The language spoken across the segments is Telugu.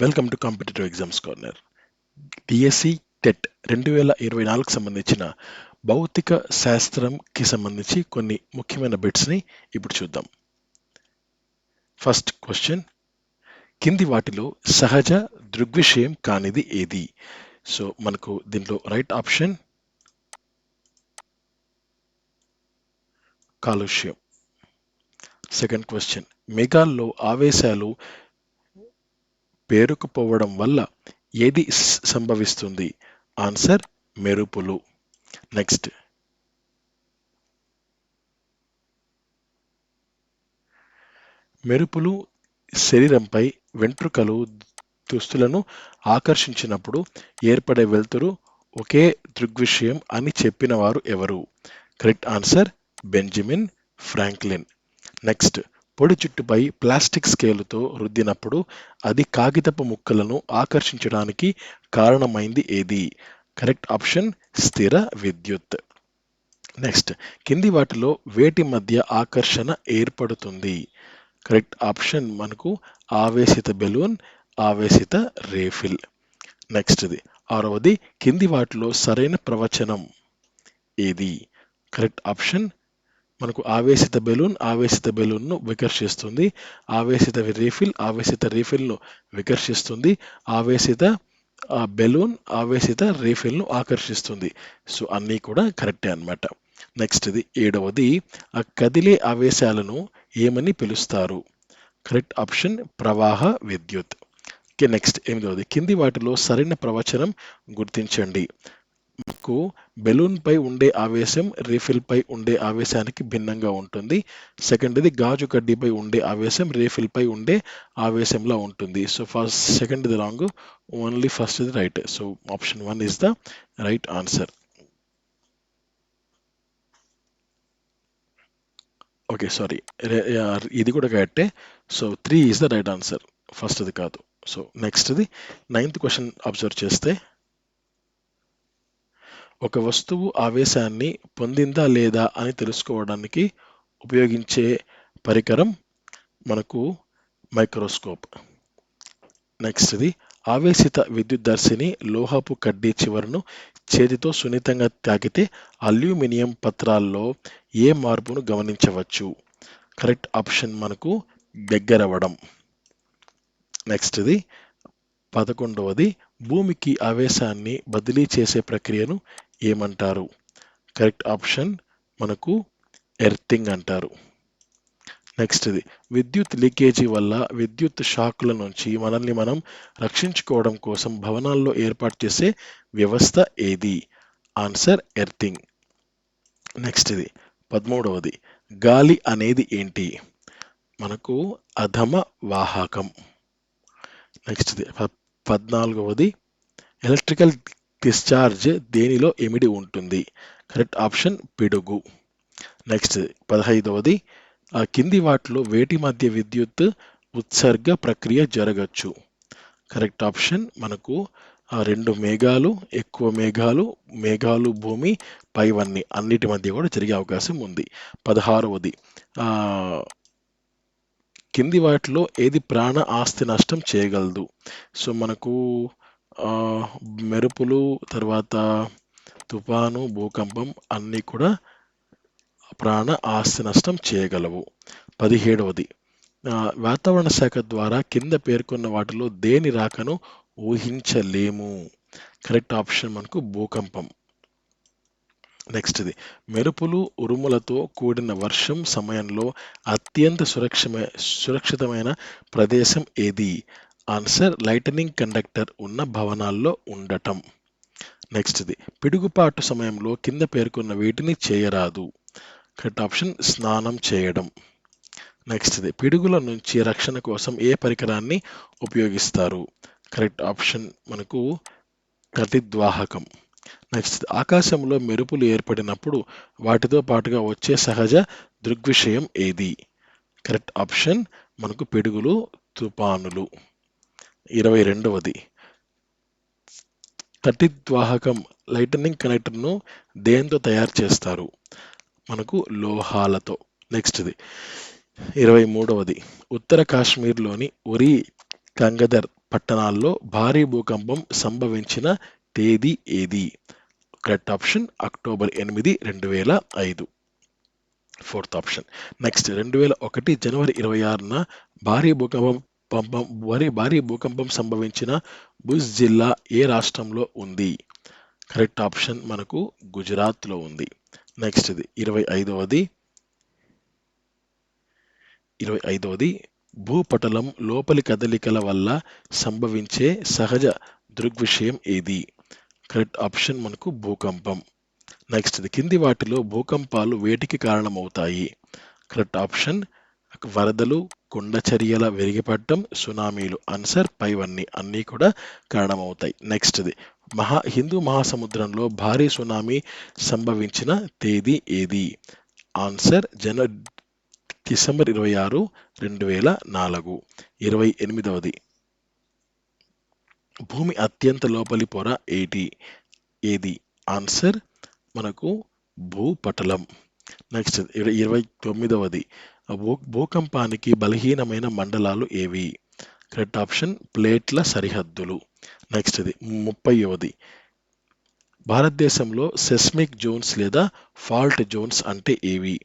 Welcome to competitive exams corner DSC TET రెండు వేల ఇరవై నాలుగు సంబంధించిన భౌతిక శాస్త్రంకి సంబంధించి కొన్ని ముఖ్యమైన బిట్స్ని ఇప్పుడు చూద్దాం. ఫస్ట్ క్వశ్చన్ కింది వాటిలో సహజ దృగ్విషయం కానిది ఏది? సో మనకు దీంట్లో రైట్ ఆప్షన్ కాలుష్యం. సెకండ్ క్వశ్చన్ మేఘాల్లో ఆవేశాలు పేరుకుపోవడం వల్ల ఏది సంభవిస్తుంది? ఆన్సర్ మెరుపులు. నెక్స్ట్. మెరుపులు శరీరంపై వెంట్రుకలు దుస్తులను ఆకర్షించినప్పుడు ఏర్పడే వెలుతురు ఒకే దృగ్విషయం అని చెప్పిన వారు ఎవరు? Correct answer Benjamin Franklin. Next. పొడి చుట్టుపై ప్లాస్టిక్ స్కేలుతో రుద్దినప్పుడు అది కాగితపు ముక్కలను ఆకర్షించడానికి కారణమైంది ఏది? కరెక్ట్ ఆప్షన్ స్థిర విద్యుత్. నెక్స్ట్ కింది వాటిలో వేటి మధ్య ఆకర్షణ ఏర్పడుతుంది? కరెక్ట్ ఆప్షన్ మనకు ఆవేశిత బెలూన్ ఆవేశిత రేఫిల్. నెక్స్ట్ది ఆరవది కింది వాటిలో సరైన ప్రవచనం ఏది? కరెక్ట్ ఆప్షన్ మనకు ఆవేశిత బెలూన్ ఆవేశిత బెలూన్ను వికర్షిస్తుంది ఆవేశిత రీఫిల్ ఆవేశిత రీఫిల్ను వికర్షిస్తుంది ఆవేశిత ఆ బెలూన్ ఆవేశిత రీఫిల్ను ఆకర్షిస్తుంది. సో అన్నీ కూడా కరెక్టే అన్నమాట. నెక్స్ట్ ఇది ఏడవది ఆ కదిలే ఆవేశాలను ఏమని పిలుస్తారు? కరెక్ట్ ఆప్షన్ ప్రవాహ విద్యుత్. ఓకే నెక్స్ట్ ఎనిమిదవది కింది వాటిలో సరైన ప్రవచనం గుర్తించండి. మీకు బెలూన్ పై ఉండే ఆవేశం రీఫిల్ పై ఉండే ఆవేశానికి భిన్నంగా ఉంటుంది. సెకండ్ది గాజు కడ్డీపై ఉండే ఆవేశం రీఫిల్ పై ఉండే ఆవేశంలో ఉంటుంది. సో ఫస్ట్ సెకండ్ ఇది రాంగ్ ఓన్లీ ఫస్ట్ ఇది right. So option one is the right answer. Okay sorry. ఇది కూడా కరెక్టే. So three is the right answer. ఫస్ట్ది కాదు. సో నెక్స్ట్ది నైన్త్ క్వశ్చన్ అబ్జర్వ్ చేస్తే ఒక వస్తువు ఆవేశాన్ని పొందిందా లేదా అని తెలుసుకోవడానికి ఉపయోగించే పరికరం మనకు మైక్రోస్కోప్. నెక్స్ట్ది ఆవేశిత విద్యుద్దర్శిని లోహపు కడ్డీ చివరను చేతితో సున్నితంగా తాకితే అల్యూమినియం పత్రాల్లో ఏ మార్పును గమనించవచ్చు? కరెక్ట్ ఆప్షన్ మనకు దగ్గరవ్వడం. నెక్స్ట్ది పదకొండవది భూమికి ఆవేశాన్ని బదిలీ చేసే ప్రక్రియను ఏమంటారు? కరెక్ట్ ఆప్షన్ మనకు ఎర్తింగ్ అంటారు. నెక్స్ట్ది విద్యుత్ లీకేజీ వల్ల విద్యుత్ షాకుల నుంచి మనల్ని మనం రక్షించుకోవడం కోసం భవనాల్లో ఏర్పాటు చేసే వ్యవస్థ ఏది? Answer earthing. నెక్స్ట్ది పదమూడవది గాలి అనేది ఏంటి? మనకు అధమ వాహకం. నెక్స్ట్ది పద్నాలుగవది ఎలక్ట్రికల్ డిశ్చార్జ్ దేనిలో ఇమిడి ఉంటుంది? కరెక్ట్ ఆప్షన్ పిడుగు. నెక్స్ట్ పదహైదవది. ఆ కింది వాటిలో వేటి మధ్య విద్యుత్ ఉత్సర్గ ప్రక్రియ జరగచ్చు. కరెక్ట్ ఆప్షన్ మనకు ఆ రెండు మేఘాలు ఎక్కువ మేఘాలు మేఘాలు భూమి పైవన్నీ అన్నిటి మధ్య కూడా జరిగే అవకాశం ఉంది. పదహారవది. కింది వాటిలో ఏది ప్రాణ ఆస్తి నష్టం చేయగలదు? సో మనకు మెరుపులు తర్వాత తుఫాను భూకంపం అన్నీ కూడా ప్రాణ ఆస్తి నష్టం చేయగలవు. పదిహేడవది. వాతావరణ శాఖ ద్వారా కింద పేర్కొన్న వాటిలో దేని రాకను ఊహించలేము. కరెక్ట్ ఆప్షన్ మనకు భూకంపం. నెక్స్ట్ది. మెరుపులు ఉరుములతో కూడిన వర్షం సమయంలో అత్యంత సురక్షమ సురక్షితమైన ప్రదేశం ఏది? ఆన్సర్ లైటనింగ్ కండక్టర్ ఉన్న భవనాల్లో ఉండటం. నెక్స్ట్ది పిడుగుపాటు సమయంలో కింద పేర్కొన్న వీటిని చేయరాదు. కరెక్ట్ ఆప్షన్ స్నానం చేయడం. నెక్స్ట్ది పిడుగుల నుంచి రక్షణ కోసం ఏ పరికరాన్ని ఉపయోగిస్తారు? కరెక్ట్ ఆప్షన్ మనకు కటిద్వాహకం నెక్స్ట్ ఆకాశంలో మెరుపులు ఏర్పడినప్పుడు వాటితో పాటుగా వచ్చే సహజ దృగ్విషయం ఏది? కరెక్ట్ ఆప్షన్ మనకు పిడుగులు తుపానులు. ఇరవై రెండవది. తటిద్వాహకం లైటనింగ్ కనెక్టర్ను దేంతో తయారు చేస్తారు? మనకు లోహాలతో. నెక్స్ట్ది. ఇరవై మూడవది. ఉత్తర కాశ్మీర్లోని ఉరి కంగదర్ పట్టణాల్లో భారీ భూకంపం సంభవించిన తేదీ ఏది? కరెక్ట్ ఆప్షన్ అక్టోబర్ ఎనిమిది రెండు వేల ఐదు. Fourth option. నెక్స్ట్ రెండు వేల ఒకటి జనవరి ఇరవై ఆరున భారీ భూకంపం పంపం భారీ భారీ భూకంపం సంభవించిన భుజ్ జిల్లా ఏ రాష్ట్రంలో ఉంది? కరెక్ట్ ఆప్షన్ మనకు గుజరాత్లో ఉంది. నెక్స్ట్ ఇది ఇరవై ఐదవది ఇరవై ఐదవది భూపటలం లోపలి కదలికల వల్ల సంభవించే సహజ దృగ్విషయం ఏది? కరెక్ట్ ఆప్షన్ మనకు భూకంపం. నెక్స్ట్ ఇది కింది వాటిలో భూకంపాలు వేటికి కారణమవుతాయి? కరెక్ట్ ఆప్షన్ వరదలు కొండ చర్యల విరిగిపడటం సునామీలు ఆన్సర్ పైవన్నీ అన్నీ కూడా కారణమవుతాయి. నెక్స్ట్ది మహా హిందూ మహాసముద్రంలో భారీ సునామీ సంభవించిన తేదీ ఏది? ఆన్సర్ జన డిసెంబర్ ఇరవై ఆరు రెండు వేల నాలుగు. ఇరవై ఎనిమిదవది. భూమి అత్యంత లోపలి పొర ఏటి? ఏది? ఆన్సర్ మనకు భూపటలం. నెక్స్ట్ ఇరవై తొమ్మిదవది. భూ భూకంపానికి బలహీనమైన మండలాలు ఏవి? కరెక్ట్ ఆప్షన్ ప్లేట్ల సరిహద్దులు. నెక్స్ట్ ఇది ముప్పైవది. భారతదేశంలో సెస్మిక్ జోన్స్ లేదా ఫాల్ట్ జోన్స్ అంటే ఏవి?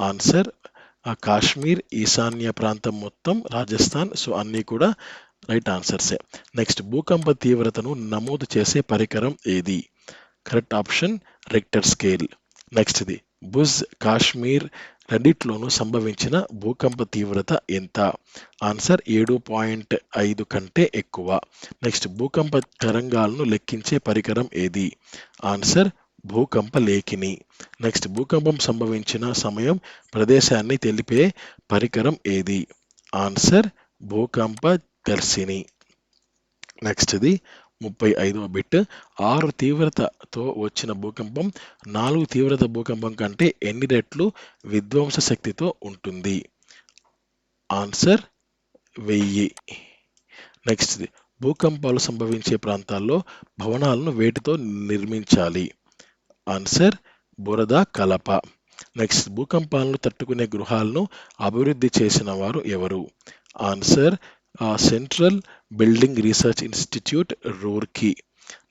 ఆన్సర్ ఆ కాశ్మీర్ ఈశాన్య ప్రాంతం మొత్తం రాజస్థాన్ సో అన్నీ కూడా రైట్ ఆన్సర్సే నెక్స్ట్ భూకంప తీవ్రతను నమోదు చేసే పరికరం ఏది? కరెక్ట్ ఆప్షన్ రెక్టర్ స్కేల్ నెక్స్ట్ది బుజ్ కాశ్మీర్ రెండిట్లోనూ సంభవించిన భూకంప తీవ్రత ఎంత? ఆన్సర్ ఏడు పాయింట్ ఐదు కంటే ఎక్కువ. నెక్స్ట్ భూకంప తరంగాలను లెక్కించే పరికరం ఏది? ఆన్సర్ భూకంప లేఖిని. నెక్స్ట్ భూకంపం సంభవించిన సమయం ప్రదేశాన్ని తెలిపే పరికరం ఏది? ఆన్సర్ భూకంప దర్శిని. నెక్స్ట్ది ముప్పై ఐదవ బిట్ ఆరు తీవ్రతతో వచ్చిన భూకంపం నాలుగు తీవ్రత భూకంపం కంటే ఎన్ని రెట్లు విధ్వంస శక్తితో ఉంటుంది? ఆన్సర్ వెయ్యి. నెక్స్ట్ది భూకంపాలు సంభవించే ప్రాంతాల్లో భవనాలను వేటితో నిర్మించాలి? ఆన్సర్ బురద కలప. నెక్స్ట్ భూకంపాలను తట్టుకునే గృహాలను అభివృద్ధి చేసిన వారు ఎవరు? Answer central building research institute Roorkee.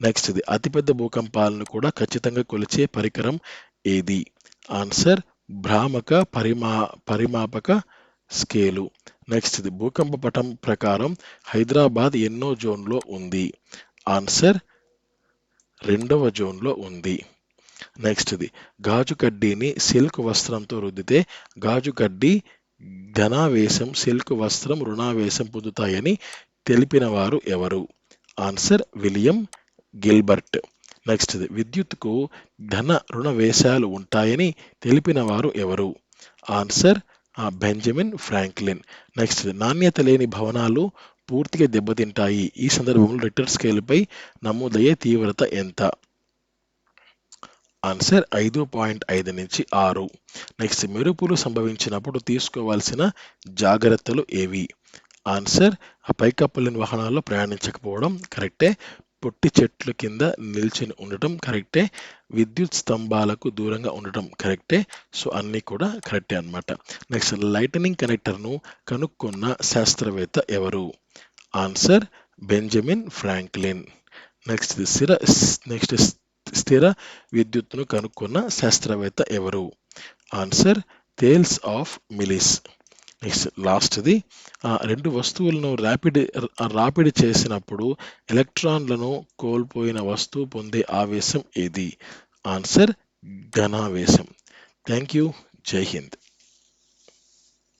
Next ఇది అతిపెద్ద భూకంపాలను కూడా ఖచ్చితంగా కొలిచే పరికరం ఏది? ఆన్సర్ భ్రామక పరిమా పరిమాపక స్కేలు. నెక్స్ట్ ఇది భూకంప పటం ప్రకారం హైదరాబాద్ ఎన్నో జోన్లో ఉంది. ఆన్సర్ రెండవ జోన్లో ఉంది. నెక్స్ట్ ఇది గాజు కడ్డీని సిల్క్ వస్త్రంతో రుద్దితే గాజు కడ్డీ ధనావేశం సిల్క్ వస్త్రం రుణావేశం పొందుతాయని తెలిపిన వారు ఎవరు? Answer William Gilbert. నెక్స్ట్ విద్యుత్కు ధన రుణ వేషాలు ఉంటాయని తెలిపిన వారు ఎవరు? Answer Benjamin Franklin. నెక్స్ట్ నాణ్యత లేని భవనాలు పూర్తిగా దెబ్బతింటాయి. ఈ సందర్భంలో రిటర్ స్కేల్పై నమోదయ్యే తీవ్రత ఎంత? ఆన్సర్ ఐదు పాయింట్ ఐదు నుంచి ఆరు. నెక్స్ట్ మెరుపులు సంభవించినప్పుడు తీసుకోవాల్సిన జాగ్రత్తలు ఏవి? ఆన్సర్ ఆ వాహనాల్లో ప్రయాణించకపోవడం కరెక్టే. పొట్టి చెట్లు కింద నిల్చొని ఉండటం కరెక్టే. విద్యుత్ స్తంభాలకు దూరంగా ఉండటం కరెక్టే. సో అన్నీ కూడా కరెక్టే అన్నమాట. నెక్స్ట్ లైటనింగ్ కనెక్టర్ను కనుక్కున్న శాస్త్రవేత్త ఎవరు? ఆన్సర్ బెంజమిన్ ఫ్రాంక్లిన్ నెక్స్ట్ సిర నెక్స్ట్ స్థిర విద్యుత్తును కనుక్కున్న శాస్త్రవేత్త ఎవరు? Answer Thales of Miletus next లాస్ట్ది రెండు వస్తువులను ర్యాపిడ్ రాపిడి చేసినప్పుడు ఎలక్ట్రాన్లను కోల్పోయిన వస్తువు పొందే ఆవేశం ఏది? ఆన్సర్ ఘనావేశం. థ్యాంక్ యూ జై హింద్